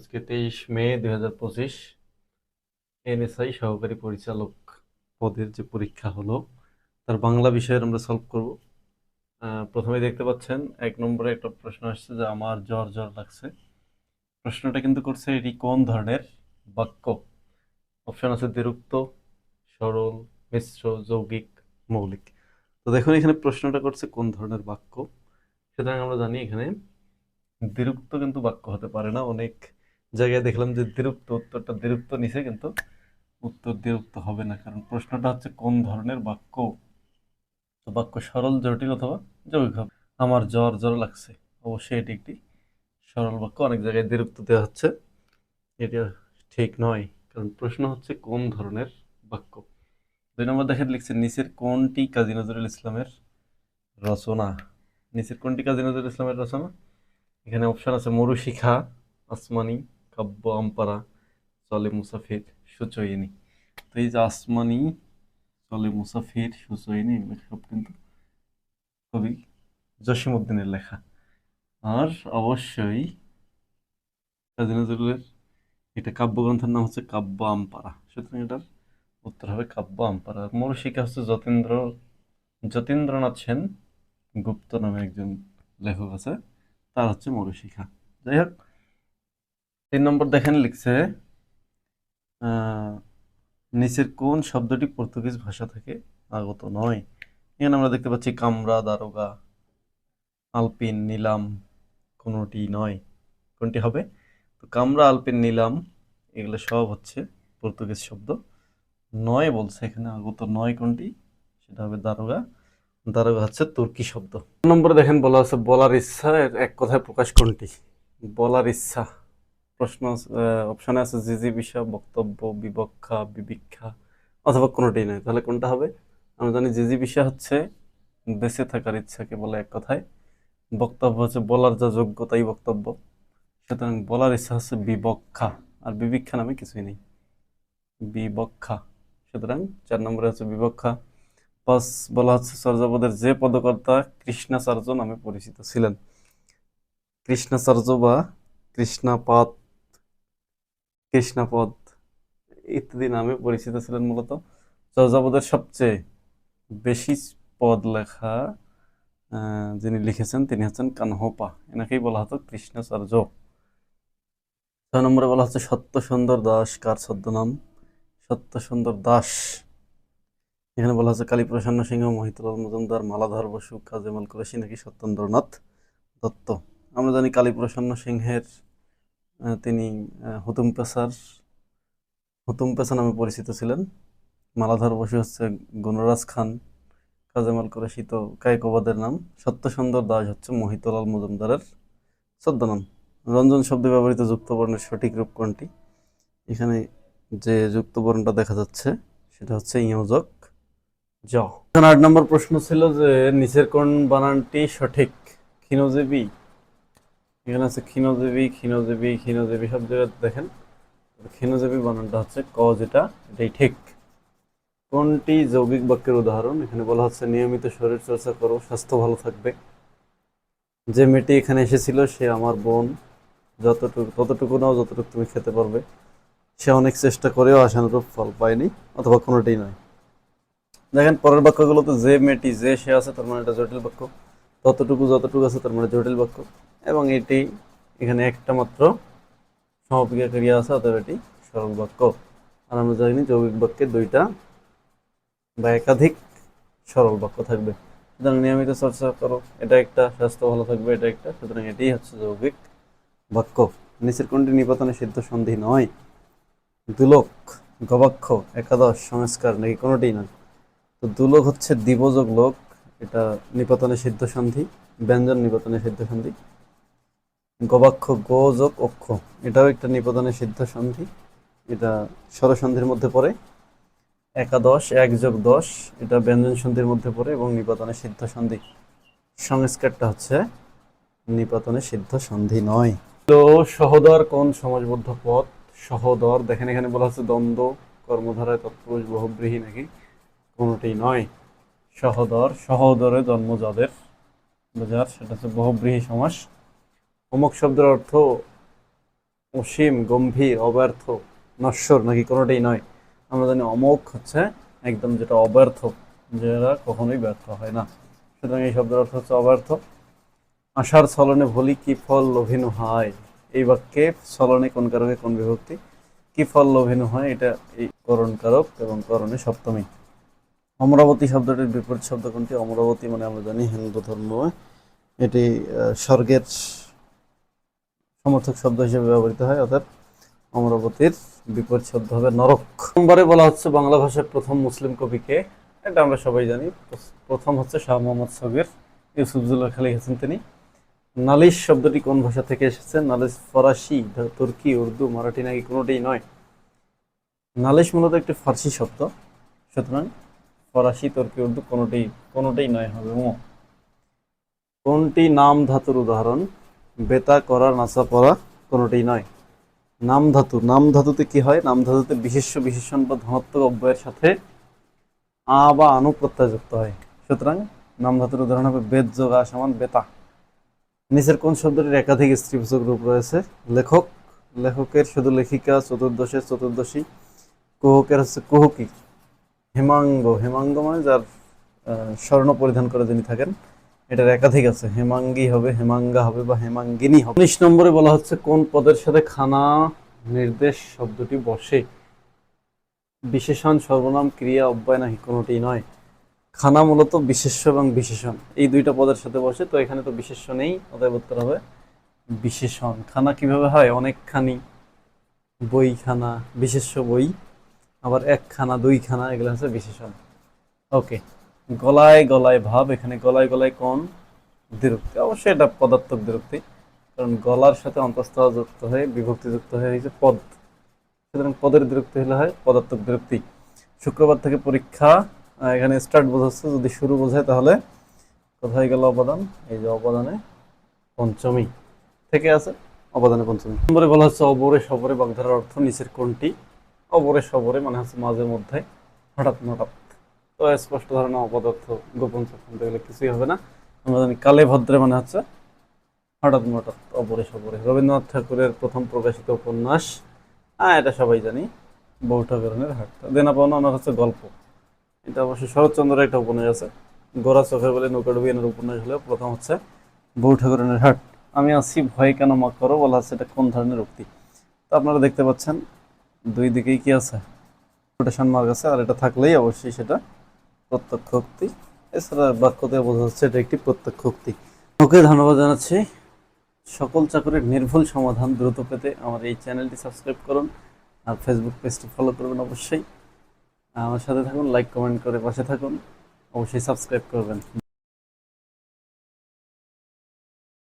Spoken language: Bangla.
আজকে তেইশ মে দুই হাজার পঁচিশ। এনএসআই সহকারী পরিচালক পদের যে পরীক্ষা হলো, তার বাংলা বিষয়ের আমরা সলভ করব। প্রথমে দেখতে পাচ্ছেন, এক নম্বরে একটা প্রশ্ন আসছে যে, আমার জ্বর জ্বর লাগছে। প্রশ্নটা কিন্তু করছে, এটি কোন ধরনের বাক্য? অপশন আছে, দ্বিরুক্ত, সরল, মিশ্র, যৌগিক, মৌলিক। তো দেখুন, এখানে প্রশ্নটা করছে, কোন ধরনের বাক্য? সুতরাং আমরা জানি এখানে দ্বিরুক্ত কিন্তু বাক্য হতে পারে না। অনেক জায়গায় দেখলাম যে দ্বিরুক্ত উত্তরটা দ্বিরুক্ত নিছে, কিন্তু উত্তর দ্বিরুক্ত হবে না। কারণ প্রশ্নটা হচ্ছে, কোন ধরনের বাক্য? তো বাক্য সরল, জটিল অথবা যৌগিক হবে? আমার জ্বর জ্বর লাগছে। অবশ্যই এটি একটি সরল বাক্য। অনেক জায়গায় দ্বিরুক্ত দেওয়া হচ্ছে। এটা ঠিক নয়। কারণ প্রশ্ন হচ্ছে, কোন ধরনের বাক্য? দুই নম্বর দেখেন, লিখছে, নিচের কোনটি কাজী নজরুল ইসলামের রচনা? নিচের কোনটি কাজী নজরুল ইসলামের রচনা? এখানে অপশন আছে, মরুশিখা, আসমানি কাব্য আমপারা চলে মুসাফির, সুচয়িনী। তো এই যে আসমানি চলে মুসাফির, সুচয়িনী, এগুলো সব কিন্তু কবি জসিমউদ্দিনের লেখা। আর অবশ্যই কাজী নজরুলের এটা কাব্যগ্রন্থের নাম হচ্ছে কাব্য আমপারা সুতরাং এটার উত্তর হবে কাব্য আমপারা আর মরুশিখা হচ্ছে যতীন্দ্র, যতীন্দ্রনাথ সেন গুপ্ত নামে একজন লেখক আছে, তার হচ্ছে মরুশিখা যাই হোক তিন নম্বর দেখেন লিখছে নিচের কোন শব্দটি পর্তুগিজ ভাষা থেকে আগত নয়। এখানে আমরা দেখতে পাচ্ছি কামরা, দারোগা, আলপিন, নিলাম, কোনোটি নয়। কোনটি হবে? তো কামরা, আলপিন, নিলাম, এগুলো সব হচ্ছে পর্তুগিজ শব্দ। নয় বলছে এখানে আগত নয় কোনটি? সেটা হবে দারোগা। দারোগা হচ্ছে তুর্কি শব্দ। নম্বরে দেখেন বলা আছে, বলার ইচ্ছা এক কথায় প্রকাশ কোনটি? বলার ইচ্ছা। প্রশ্ন অপশনে আছে জিজি বিষয় বক্তব্য, বিবক্ষা, বিবিক্ষা অথবা কোনোটি নয় তাহলে কোনটা হবে? আমরা জানি জিজি বিষয় হচ্ছে বেঁচে থাকার ইচ্ছাকে বলে এক কথায়। বক্তব্য হচ্ছে বলার যা যোগ্যতাই বক্তব্য। সুতরাং বলার ইচ্ছা হচ্ছে বিবক্ষা, আর বিবিক্ষা নামে কিছুই নেই। বিবক্ষা। সুতরাং চার নম্বরে হচ্ছে বিবক্ষা। পাঁচ বলা হচ্ছে চর্যাপদের যে পদকর্তা কৃষ্ণাচার্য নামে পরিচিত ছিলেন। কৃষ্ণাচার্য বা কৃষ্ণাপাদ কৃষ্ণাপদ ইত্যাদি নামে পরিচিত ছিলেন মূলত। চর্যাপদের সবচেয়ে বেশি পদ লেখা যিনি লিখেছেন, তিনি হচ্ছেন কানহোপা। এনাকেই বলা হতো কৃষ্ণাচার্য। ছয় নম্বরে বলা হচ্ছে সত্য সুন্দর দাস, কার ছদ্মনাম? সত্য সুন্দর দাস। এখানে বলা হচ্ছে কালীপ্রসন্ন সিংহ, মহিতুলাল মজুমদার, মালাধর বসু, কাজেমাল কুরেশি নাকি সত্যেন্দ্রনাথ দত্ত। আমরা জানি কালীপ্রসন্ন সিংহের তিনি হুতুম পেশার হুতুম পেশা নামে পরিচিত ছিলেন। মালাধর বসু হচ্ছে গুণরাজ খান, কাজেমাল কুরেশি তো কায়কবাদের নাম। সত্যসুন্দর দাস হচ্ছে মহিতলাল মজুমদারের ছদ্মনাম। রঞ্জন শব্দে ব্যবহৃত যুক্তবর্ণের সঠিক রূপ কোনটি? এখানে যে যুক্তবর্ণটা দেখা যাচ্ছে, সেটা হচ্ছে ইয়োজক জ আট নম্বর প্রশ্ন ছিল যে, নিচের কোন বানানটি সঠিক? ক্ষীণজীবী এখানে আছে ক্ষীণজীবী ক্ষীণজীবী ক্ষীণজীবী সব জায়গায় দেখেন। ক্ষীণজীবী বানানটা হচ্ছে ক যেটা, এটাই ঠিক। কোনটি যৌগিক বাক্যের উদাহরণ? এখানে বলা হচ্ছে নিয়মিত শরীর চর্চা করো, স্বাস্থ্য ভালো থাকবে। যে মেয়েটি এখানে এসেছিল, সে আমার বোন। যতটুকু, ততটুকু নাও, যতটুকু তুমি খেতে পারবে। সে অনেক চেষ্টা করেও আশানুরূপ ফল পায়নি, অথবা কোনোটাই নয়। দেখেন, পরের বাক্যগুলোতে যে মেয়েটি, যে সে আছে, তার মানে এটা জটিল বাক্য। ততটুকু, যতটুকু আছে, তার মানে জটিল বাক্য। এবং এটি এখানে একটা মাত্র সমপিকা ক্রিয়া আছে, অতএব এটি সরল বাক্য। আর আমরা জানি যৌগিক বাক্যে দুইটা বা একাধিক সরল বাক্য থাকবে। সুতরাং নিয়মিত চর্চা করো, এটা একটা স্বাস্থ্য ভালো থাকবে, এটা একটা, সুতরাং এটাই হচ্ছে যৌগিক বাক্য। নিচের কোনটি নিপাতনে সিদ্ধ সন্ধি নয়? দুলোক, গবাক্ষ, একাদশ, সংস্কার, নাকি কোনোটিই নয়? তো দুলোক হচ্ছে দিবযোগ লোক, এটা নিপাতনে সিদ্ধ সন্ধি, ব্যঞ্জন নিপাতনে সিদ্ধ সন্ধি। গবাক্ষ গোযোগ অক্ষ। এটাও একটা নিপাতনে সিদ্ধ সন্ধি এটা স্বরসন্ধির মধ্যে পড়ে। একাদশ, এক যোগ দশ, এটা ব্যঞ্জন সন্ধির মধ্যে পড়ে এবং নিপাতনে সিদ্ধ সন্ধি সংস্কারটা হচ্ছে নিপাতনে সিদ্ধ সন্ধি নয়। তো সহদর, কোন সমাজবদ্ধ পথ? সহদর, দেখেন এখানে বলা হচ্ছে দ্বন্দ্ব, কর্মধারায় তৎপুরুষ, বহুব্রীহী নাকি? কোনোটি নয়। সহদর, সহদরে জন্ম যাদের বোঝার, সেটা হচ্ছে বহুব্রীহী সমাস অমুক শব্দের অর্থ অসীম, গম্ভীর, অব্যর্থ, নশ্বর নাকি কোনোটাই নয়। আমরা জানি অমোঘ হচ্ছে একদম যেটা অব্যর্থ, যেটা কখনোই ব্যর্থ হয় না। সুতরাং এই শব্দের অর্থ হচ্ছে অব্যর্থ। আশার ছলনে ভুলি কি ফল লোভিনু হয়? এই বাক্যে ছলনে কোন কারকে কোন বিভক্তি? কি ফল লোভিনু হয়? এটা এই করণ কারক এবং করণে সপ্তমী। অমরাবতী শব্দটির বিপরীত শব্দ কোনটি? অমরাবতী মানে আমরা জানি হিন্দু ধর্ম। এটি স্বর্গের সমর্থক শব্দ হিসেবে ব্যবহৃত হয়, অর্থাৎ অমরাবতীর বিপরীত শব্দ হবে নরক। নম্বরে বলা হচ্ছে বাংলা ভাষার প্রথম মুসলিম কবিকে। এটা আমরা সবাই জানি। প্রথম হচ্ছে শাহ মোহাম্মদ সগির ইউসুফজুল্লাহ খান লিখেছেন তিনি। নালিশ শব্দটি কোন ভাষা থেকে এসেছে? নালিশ ফরাসি তুর্কি, উর্দু, মারাঠি নাকি কোনোটাই নয়। নালিশ মূলত একটি ফার্সি শব্দ। সুতরাং ফরাসি, তুর্কি, উর্দু কোনোটাই কোনোটাই নয়, হবে ও কোনটি নাম ধাতুর উদাহরণ? বেতা, করা, নাচা, পড়া কোনোটাই নয়। নাম ধাতু। নাম ধাতুতে কি হয়? নাম ধাতুতে বিশেষ্য বিশেষণ বা ধনাত্মক অব্যয়ের সাথে আ বা আনু প্রত্যয় যুক্ত হয়। সুতরাং নাম ধাতুর উদাহরণ হবে বেদ, যোগ সমান বেতা। নিচের কোন শব্দটির একাধিক স্ত্রীবাচক রূপ রয়েছে? লেখক। লেখকের শুধু লেখিকা চতুর্দশের চতুর্দশী। কুহকের হচ্ছে কুহকি। হেমাঙ্গ। হেমাঙ্গ মানে যার স্বর্ণ পরিধান করে যিনি থাকেন। এটার একাধিক আছে, হেমাঙ্গি হবে, হেমাঙ্গা হবে বা হেমাঙ্গিনী হবে। উনিশ নম্বরে বলা হচ্ছে কোন পদের সাথে খানা নির্দেশ শব্দটি বসে? বিশেষণ, সর্বনাম, ক্রিয়া, অব্যয় নাকি কোনোটি নয়? খানা মূলত বিশেষ্য এবং বিশেষণ। এই দুইটা পদের সাথে বসে, তো এখানে তো বিশেষ্য নেই অতএব উত্তর হবে। বিশেষণ, খানা কীভাবে হয়? অনেকখানি। বইখানা, বিশেষ্য বই। আবার একখানা, দুইখানা, এগুলো হচ্ছে বিশেষণ। ওকে। গলায় গলায় ভাব, এখানে গলায় গলায় কোন দ্বিরুক্তি অবশ্যই এটা পদার্থক দ্বিরুক্তি কারণ গলার সাথে অন্তঃস্থ যুক্ত হয়ে, বিভক্তি যুক্ত হয়ে হয়েছে পদ, সুতরাং পদের দ্বিরুক্তি হলে হয় পদার্থক দ্বিরুক্তি শুক্রবার থেকে পরীক্ষা এখানে স্টার্ট বোঝাচ্ছে, যদি শুরু বোঝায় তাহলে কোথায় গেল অবদান? এই যে অবদানে পঞ্চমী থেকে আছে, অবদানে পঞ্চমী। নম্বরে বলা হচ্ছে অবরে সবরে বাগধারার অর্থ নিচের কোনটি অবরে সবরে মানে হচ্ছে মাঝে মধ্যে, হঠাৎ হঠাৎ স্পষ্ট ধারণা, অপদার্থ, গোপন চক্রান্ত গেলে কিছুই হবে না। আমরা জানি কালে ভদ্রে মানে হচ্ছে হঠাৎ হঠাৎ অপরে সপরে। রবীন্দ্রনাথ ঠাকুরের প্রথম প্রকাশিত উপন্যাস হ্যাঁ এটা সবাই জানি, বউ ঠাকুরনের হাট দেনা পাওনা আমার হচ্ছে গল্প। এটা অবশ্য শরৎচন্দ্রের একটা উপন্যাস আছে। গোরা চোখের বলে নৌকা ডুবি এনার উপন্যাস হলেও প্রথম হচ্ছে বউ ঠাকুরনের হাট। আমি আছি ভয় কেন মা করো, বলা হচ্ছে এটা কোন ধরনের উক্তি? তো আপনারা দেখতে পাচ্ছেন, দুই দিকেই কি আছে? কোটেশন মার্ক আছে, আর এটা থাকলেই অবশ্যই সেটা প্রত্যক্ষ উক্তি এছাড়া দিয়ে বোঝা যাচ্ছে এটা একটি প্রত্যক্ষ উক্তি ওকে, ধন্যবাদ জানাচ্ছি। সকল চাকরির নির্ভুল সমাধান দ্রুত পেতে আমার এই চ্যানেলটি সাবস্ক্রাইব করুন আর ফেসবুক পেজটি ফলো করবেন অবশ্যই। আমার সাথে থাকুন লাইক কমেন্ট করে পাশে থাকুন। অবশ্যই সাবস্ক্রাইব করবেন।